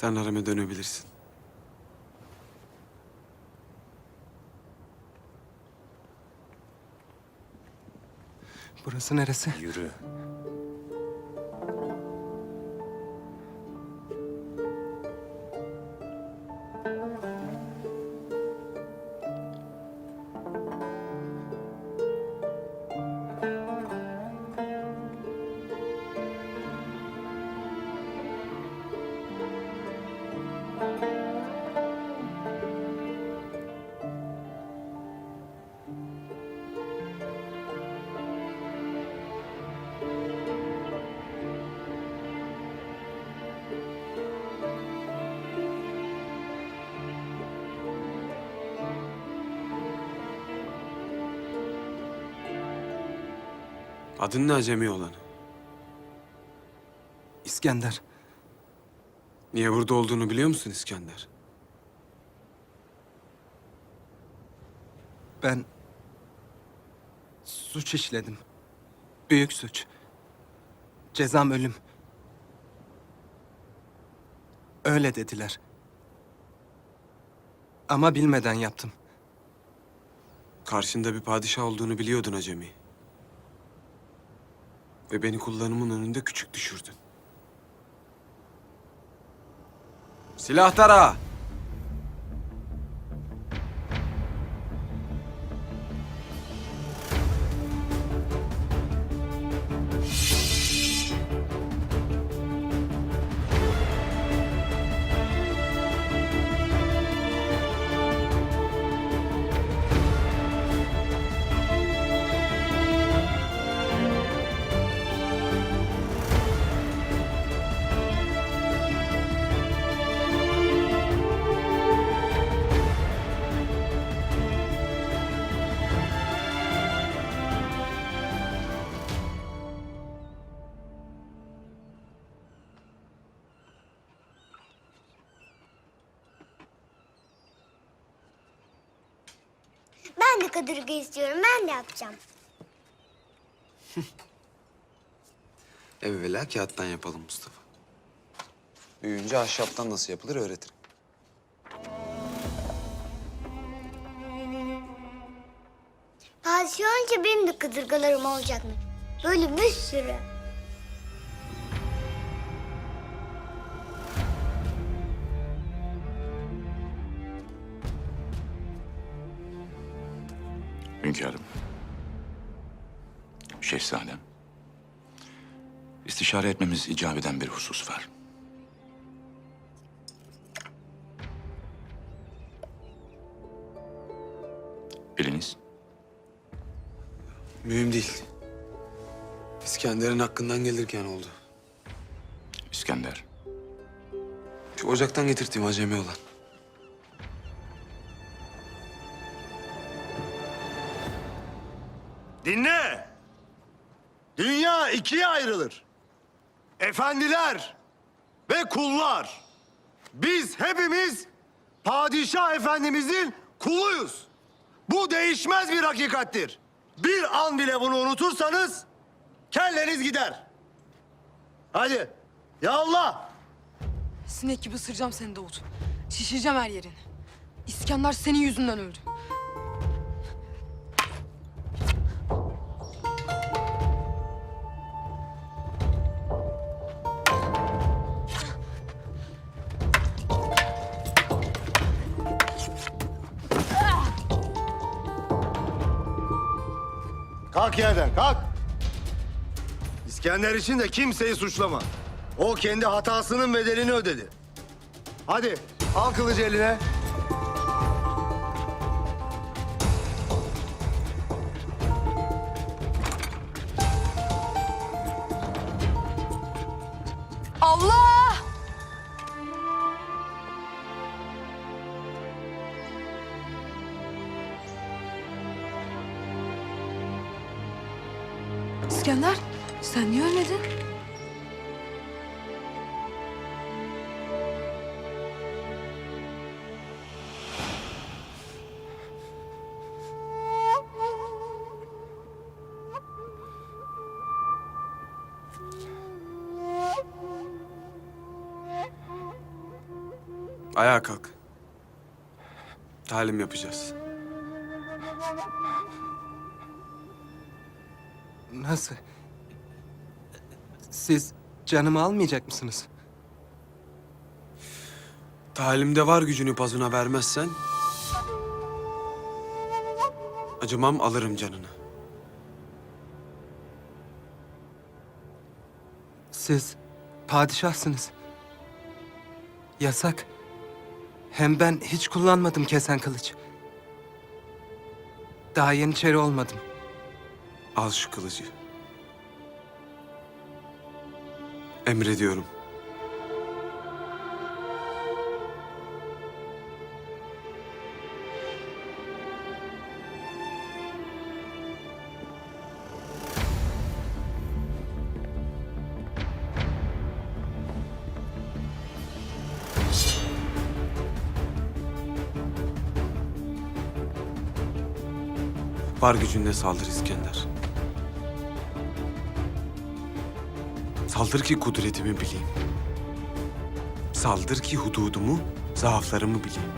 Sen hareme dönebilirsin. Burası neresi? Yürü. Adın ne acemi olan? İskender. Niye burada olduğunu biliyor musun İskender? Ben suç işledim. Büyük suç. Cezam ölüm. Öyle dediler. Ama bilmeden yaptım. Karşında bir padişah olduğunu biliyordun acemi. Ve beni kullarımın önünde küçük düşürdün. Silah tara! Kadırga istiyorum. Ben de yapacağım. Evvela kağıttan yapalım Mustafa. Büyüyünce ahşaptan nasıl yapılır öğretirim. Olunca benim de kadırgalarım olacak mı? Böyle bir sürü. Hünkârım. Şehzadem. İstişare etmemiz icap eden bir husus var. Biriniz Mühim değil. İskender'in hakkından gelirken oldu. İskender. Şu ocaktan getirdiğim acemi olan. Dinle. Dünya ikiye ayrılır. Efendiler ve kullar. Biz hepimiz padişah efendimizin kuluyuz. Bu değişmez bir hakikattir. Bir an bile bunu unutursanız kelleniz gider. Hadi. Ya Allah. Sinek gibi ısıracağım seni Davut. Şişireceğim her yerini. İskender senin yüzünden öldü. Kalk yerden kalk. İskender için de kimseyi suçlama. O kendi hatasının bedelini ödedi. Hadi al kılıcı eline. Allah! İskender, sen niye ölmedin? Ayağa kalk. Talim yapacağız. Nasıl? Siz canımı almayacak mısınız? Talimde var gücünü pazuna vermezsen... ...acımam alırım canını. Siz padişahsınız. Yasak. Hem ben hiç kullanmadım kesen kılıç. Daha yeniçeri olmadım. Al şu kılıcı. Emrediyorum. Var gücünle saldır İskender. Saldır ki kudretimi bileyim. Saldır ki hududumu, zaaflarımı bileyim.